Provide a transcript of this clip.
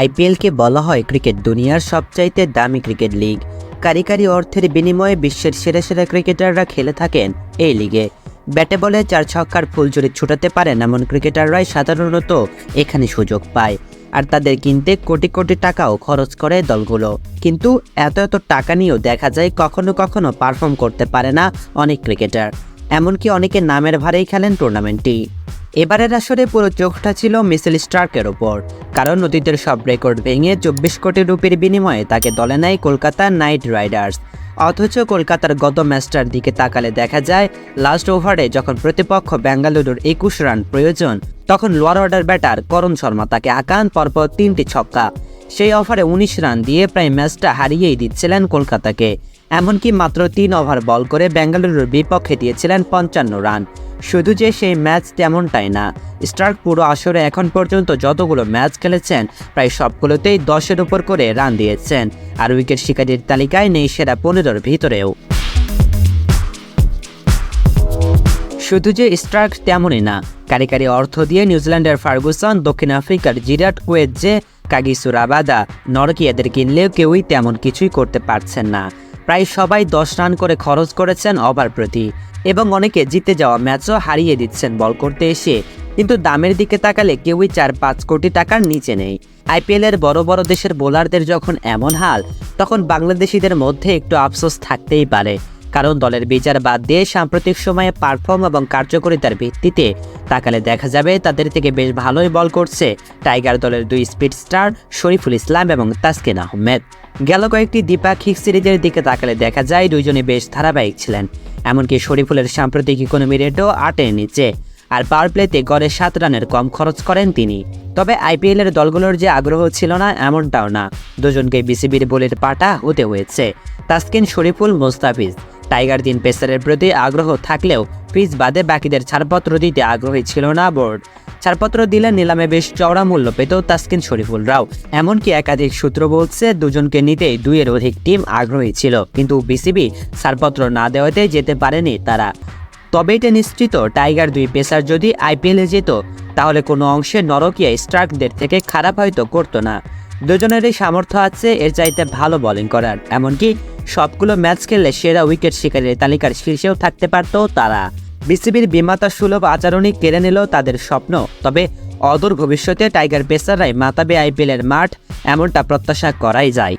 আইপিএলকে বলা হয় ক্রিকেট দুনিয়ার সবচাইতে দামি ক্রিকেট লিগ। কারিকারি অর্থের বিনিময়ে বিশ্বের সেরা সেরা ক্রিকেটাররা খেলে থাকেন এই লিগে। ব্যাটে বলে চার ছক্কার ফুলঝুরি ছুটাতে পারেন এমন ক্রিকেটাররাই সাধারণত এখানে সুযোগ পায়। আর তাদের কিনতে কোটি কোটি টাকাও খরচ করে দলগুলো। কিন্তু এত এত টাকা নিয়েও দেখা যায় কখনো কখনো পারফর্ম করতে পারে না অনেক ক্রিকেটার। এমনকি অনেকে নামের ভারেই খেলেন টুর্নামেন্টটি। এবারের আসরে পুরো চোখটা ছিল মিসেল স্টার্কের ওপর কারণ অতীতের সব রেকর্ড ভেঙে চব্বিশ কোটি রুপির বিনিময়ে তাকে দলে নেয় কলকাতা নাইট রাইডার্স। অথচ কলকাতার গত ম্যাচটার দিকে তাকালে দেখা যায়, লাস্ট ওভারে যখন প্রতিপক্ষ বেঙ্গালুরুর একুশ রান প্রয়োজন, তখন lower order batter Karan Sharma তাকে আকান পরপর তিনটি ছক্কা। সেই ওভারে উনিশ রান দিয়ে প্রায় ম্যাচটা হারিয়েই দিচ্ছিলেন কলকাতাকে, এমনকি মাত্র তিন ওভার বল করে বেঙ্গালুরুর বিপক্ষে দিয়েছিলেন পঞ্চান্ন রান। শুধু যে সেই ম্যাচ তেমনটাই না, স্টার্ক পুরো আসরে এখন পর্যন্ত যতগুলো ম্যাচ খেলেছেন, প্রায় সবগুলোতেই দশের উপর করে রান দিয়েছেন, আর উইকেট শিকারীর তালিকায় নেই সেরা পনেরোর ভিতরেও। শুধু যে স্ট্রাইক তেমনই না কারিকারি অর্থ দিয়ে নিউজিল্যান্ডের ফার্গুসন, দক্ষিণ আফ্রিকার জিরাট কুয়েত যে কাগিসুরাবাদা নরকিয়াদের কিনলেও কেউই তেমন কিছুই করতে পারছেন না। প্রায় সবাই দশ রান করে খরচ করেছেন ওভার প্রতি। এবং অনেকে জিতে যাওয়া ম্যাচও হারিয়ে দিচ্ছেন বল করতে এসে। কিন্তু দামের দিকে তাকালে কেউই চার পাঁচ কোটি টাকার নিচে নেই। আইপিএলের বড় বড় দেশের বোলারদের যখন এমন হাল, তখন বাংলাদেশিদের মধ্যে একটু আফসোস থাকতেই পারে। কারণ দলের বিচার বাদ দিয়ে সাম্প্রতিক সময়ে পারফর্ম এবং কার্যকরিতার ভিত্তিতে তাকালে দেখা যাবে তাদের থেকে বেশ ভালোই বল করছে টাইগার দলের দুই স্পিড স্টার শরীফুল ইসলাম এবং তাসকিন আহমেদ। গেল কয়েকটি দ্বিপাক্ষিক সিরিজের দিকে তাকালে দেখা যায় দুইজনে বেশ ধারাবাহিক ছিলেন। এমনকি শরীফুলের সাম্প্রতিক ইকোনমি রেটও আটের নিচে। আর পাওয়ার প্লেতে গড়ে সাত রানের কম খরচ করেন তিনি। তবে আইপিএলের দলগুলোর যে আগ্রহ ছিল না, এমনটাও না। দুজনকে বিসিবির বলের পাটা হতে হয়েছে। তাসকিন, শরীফুল, মোস্তাফিজ। টাইগার দিন পেসারের প্রতি আগ্রহ থাকলেও পিচ বাদে বাকিদের ছাড়পত্র দিতে আগ্রহী ছিল না বোর্ড। ছাড়পত্র দিলে নিলামে বেশ চওড়া মূল্য পেত তাসকিন শরীফুলরাও এমনকি একাধিক সূত্র বলছে দুজনকে নিতেই দুইয়ের অধিক টিম আগ্রহী ছিল, কিন্তু বিসিবি ছাড়পত্র না দেওয়াতে যেতে পারেনি তারা। তবে এটা নিশ্চিত, টাইগার দুই পেসার যদি আইপিএলে যেত, তাহলে কোনো অংশে নরকিয়া স্ট্রাকদের থেকে খারাপ হয়তো করতো না। দুজনেরই সামর্থ্য আছে, এর চাইতে ভালো বোলিং করার। এমনকি সবগুলো ম্যাচ খেললে সেরা উইকেট শিকারের তালিকার শীর্ষেও থাকতে পারত তারা। বিসিবির বিমাতা সুলভ আচরণই কেড়ে নিল তাদের স্বপ্ন। তবে অদূর ভবিষ্যতে টাইগার পেসাররাই মাতাবে আইপিএলের মাঠ এমনটা প্রত্যাশা করাই যায়।